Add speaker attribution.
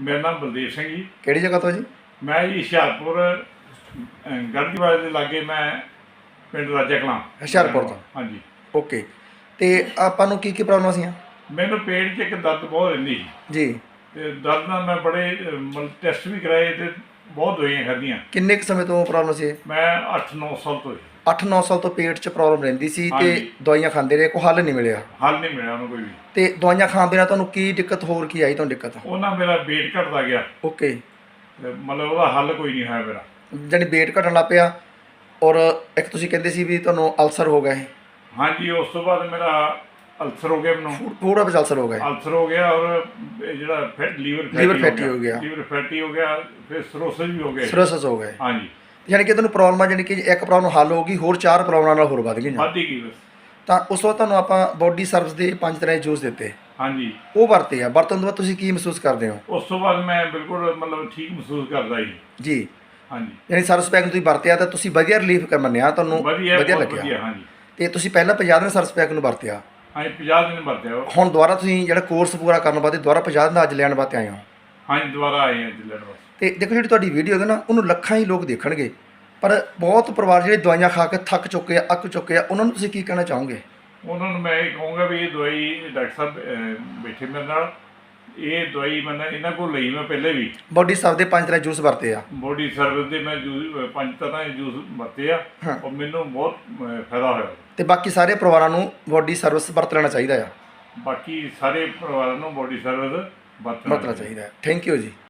Speaker 1: ਮੇਰਾ ਨਾਮ ਬਲਦੇਵ ਸਿੰਘ ਜੀ।
Speaker 2: ਕਿਹੜੀ ਜਗ੍ਹਾ ਤੋਂ ਜੀ?
Speaker 1: ਮੈਂ ਜੀ ਹੁਸ਼ਿਆਰਪੁਰ ਗੜਦੀਵਾਲੇ ਦੇ ਲਾਗੇ ਮੈਂ ਪਿੰਡ ਰਾਜਾ ਕਲਾਂ।
Speaker 2: ਹੁਸ਼ਿਆਰਪੁਰ ਤੋਂ।
Speaker 1: ਹਾਂਜੀ।
Speaker 2: ਓਕੇ। ਤੇ ਆਪਾਂ ਨੂੰ ਕੀ ਕੀ ਪ੍ਰੋਬਲਮ ਸੀਆਂ
Speaker 1: ਮੈਨੂੰ ਪੇਟ 'ਚ ਇੱਕ ਦਰਦ ਬਹੁਤ ਰਹਿੰਦੀ ਸੀ।
Speaker 2: ਜੀ।
Speaker 1: ਤੇ ਦਰਦ ਨਾਲ ਮੈਂ ਬੜੇ ਟੈਸਟ ਵੀ ਕਰਾਏ ਤੇ ਬਹੁਤ ਦਵਾਈਆਂ ਖਾਧੀਆਂ
Speaker 2: ਕਿੰਨੇ ਕੁ ਸਮੇਂ ਤੋਂ ਪ੍ਰੋਬਲਮ ਸੀ
Speaker 1: ਮੈਂ 8-9 ਸਾਲ ਤੋਂ।
Speaker 2: 8-9 ਸਾਲ ਤੋਂ ਪੇਟ 'ਚ ਪ੍ਰੋਬਲਮ ਰਹਿੰਦੀ ਸੀ ਤੇ
Speaker 1: ਹਾਂਜੀ।
Speaker 2: ਦਵਾਈਆਂ ਖਾਂਦੇ ਰਹੇ ਕੋਈ ਹੱਲ ਨਹੀਂ ਮਿਲਿਆ।
Speaker 1: ਹੱਲ ਨਹੀਂ ਮਿਲਿਆ ਉਹਨੂੰ ਕੋਈ ਵੀ।
Speaker 2: ਤੇ ਦਵਾਈਆਂ ਖਾਣ ਦੇ ਨਾਲ ਤੁਹਾਨੂੰ ਕੀ ਦਿੱਕਤ ਹੋਰ ਕੀ ਆਈ ਤੁਹਾਨੂੰ ਦਿੱਕਤ?
Speaker 1: ਉਹਨਾਂ ਮੇਰਾ weight ਘਟਦਾ ਗਿਆ।
Speaker 2: ਓਕੇ
Speaker 1: ਤੇ ਮਤਲਬ ਉਹਦਾ ਹੱਲ ਕੋਈ ਨਹੀਂ ਹੋਇਆ ਮੇਰਾ।
Speaker 2: ਜਾਨੀ weight ਘਟਣ ਲੱਗ ਪਿਆ ਔਰ ਇੱਕ ਤੁਸੀਂ ਕਹਿੰਦੇ ਸੀ ਵੀ ਤੁਹਾਨੂੰ ਅਲਸਰ ਹੋ ਗਏ
Speaker 1: ਹਾਂਜੀ ਉਸ ਤੋਂ ਬਾਅਦ ਮੇਰਾ ਅਲਸਰ ਹੋ ਗਿਆ ਮੈਨੂੰ।
Speaker 2: ਪੂਰਾ ਵਿੱਚ ਅਲਸਰ ਹੋ ਗਏ
Speaker 1: ਅਲਸਰ ਹੋ ਗਿਆ ਔਰ ਇਹ ਜਿਹੜਾ ਫੈਟ ਲੀਵਰ
Speaker 2: Liver fatty ਹੋ ਗਿਆ।
Speaker 1: ਲੀਵਰ ਫੈਟੀ ਹੋ ਗਿਆ ਫਿਰ ਸਰੋਸਿਸ ਵੀ ਹੋ ਗਏ
Speaker 2: ਸਰੋਸਸ ਹੋ ਗਏ
Speaker 1: ਹਾਂਜੀ।
Speaker 2: ਯਾਨੀ ਕਿ ਤੁਹਾਨੂੰ ਪ੍ਰੋਬਲਮ ਆ ਜਾਨੀ ਕਿ ਇੱਕ ਪ੍ਰੋਬਲਮ ਹੱਲ ਹੋ ਗਈ ਹੋਰ ਚਾਰ ਪ੍ਰੋਬਲਮਾਂ ਨਾਲ ਹੋਰ ਵੱਧ ਗਈਆਂ।
Speaker 1: ਵੱਧ ਹੀ ਗਈ ਬਸ।
Speaker 2: ਤਾਂ ਉਸ ਵਕਤ ਤੁਹਾਨੂੰ ਆਪਾਂ ਬੋਡੀ ਸਰਵਿਸ ਦੇ ਪੰਜ ਤਰ੍ਹਾਂ ਦੇ ਜੂਸ ਦਿੱਤੇ।
Speaker 1: ਹਾਂਜੀ।
Speaker 2: ਉਹ ਵਰਤੇ ਆ। ਵਰਤਣ ਤੋਂ ਬਾਅਦ ਤੁਸੀਂ ਕੀ ਮਹਿਸੂਸ ਕਰਦੇ ਹੋ?
Speaker 1: ਉਸ ਤੋਂ ਬਾਅਦ ਮੈਂ ਬਿਲਕੁਲ ਮਤਲਬ ਠੀਕ ਮਹਿਸੂਸ ਕਰਦਾ ਜੀ।
Speaker 2: ਜੀ।
Speaker 1: ਹਾਂਜੀ।
Speaker 2: ਯਾਨੀ ਸਰਵਿਸ ਪੈਕ ਨੂੰ ਤੁਸੀਂ ਵਰਤਿਆ ਤਾਂ ਤੁਸੀਂ ਵਧੀਆ ਰਿਲੀਫ ਕਰ ਮੰਨਿਆ ਤੁਹਾਨੂੰ
Speaker 1: ਵਧੀਆ
Speaker 2: ਵਧੀਆ
Speaker 1: ਬਹੁਤ
Speaker 2: ਲੱਗਿਆ।
Speaker 1: ਵਧੀਆ ਹਾਂਜੀ।
Speaker 2: ਤੇ ਤੁਸੀਂ ਪਹਿਲਾਂ 50 ਦਿਨ ਸਰਵਿਸ ਪੈਕ ਨੂੰ ਵਰਤਿਆ।
Speaker 1: ਹਾਂਜੀ 50 ਦਿਨ ਵਰਤਿਆ ਉਹ।
Speaker 2: ਹੁਣ ਦੁਬਾਰਾ ਤੁਸੀਂ ਜਿਹੜਾ ਕੋਰਸ ਪੂਰਾ ਕਰਨ ਬਾਅਦ ਦੁਬਾਰਾ 50 ਦਿਨ ਦਾ ਅੱਜ ਲੈਣ ਵਾਸਤੇ ਆਏ ਹੋ।
Speaker 1: ਹਾਂਜੀ ਦੁਬਾਰਾ ਆਏ ਹਾਂ ਜੀ ਲੈਣ ਵਾਸਤੇ।
Speaker 2: ਤੇ ਦੇਖੋ ਜਿਹੜੀ ਤੁਹਾਡੀ ਵੀਡੀਓ ਹੈ ਨਾ ਉਹਨੂੰ ਲੱਖਾਂ ਹੀ ਲੋਕ ਦੇਖਣਗੇ। ਪਰ ਬਹੁਤ ਪਰਿਵਾਰ ਜਿਹੜੇ ਦਵਾਈਆਂ ਖਾ ਕੇ ਥੱਕ ਚੁੱਕੇ ਆ ਅੱਕ ਚੁੱਕੇ ਆ ਉਹਨਾਂ ਨੂੰ ਤੁਸੀਂ ਕੀ ਕਹਿਣਾ ਚਾਹੋਗੇ?
Speaker 1: ਉਹਨਾਂ ਨੂੰ ਮੈਂ ਇਹ ਕਹੂੰਗਾ ਵੀ ਇਹ ਦਵਾਈ ਡਾਕਟਰ ਸਾਹਿਬ ਅਹ, ਬੈਠੇ ਮੇਰੇ ਨਾਲ। ਇਹ ਦਵਾਈ ਮੈਂ ਇਹਨਾਂ ਕੋਲ ਲਈ ਮੈਂ ਪਹਿਲੇ ਵੀ।
Speaker 2: ਬੋਡੀ ਸਰਵ ਦੇ ਪੰਜ ਤਰ੍ਹਾਂ ਜੂਸ ਵਰਤੇ ਆ।
Speaker 1: ਬੋਡੀ ਸਰਵਿਸ ਦੇ ਮੈਂ ਜੂਸ ਪੰਜ ਤਰ੍ਹਾਂ ਦੇ ਜੂਸ ਵਰਤੇ ਆ।
Speaker 2: ਹਾਂ।
Speaker 1: ਔਰ ਮੈਨੂੰ ਬਹੁਤ ਅਹ, ਫਾਇਦਾ ਹੋਇਆ।
Speaker 2: ਤੇ ਬਾਕੀ ਸਾਰੇ ਪਰਿਵਾਰਾਂ ਨੂੰ ਬੋਡੀ ਸਰਵਿਸ ਵਰਤ ਲੈਣਾ ਚਾਹੀਦਾ ਆ।
Speaker 1: ਬਾਕੀ ਸਾਰੇ ਪਰਿਵਾਰਾਂ ਨੂੰ ਬੋਡੀ ਸਰਵਿਸ ਵਰਤਣਾ
Speaker 2: ਵਰਤਣਾ ਚਾਹੀਦਾ ਥੈਂਕ ਯੂ ਜੀ।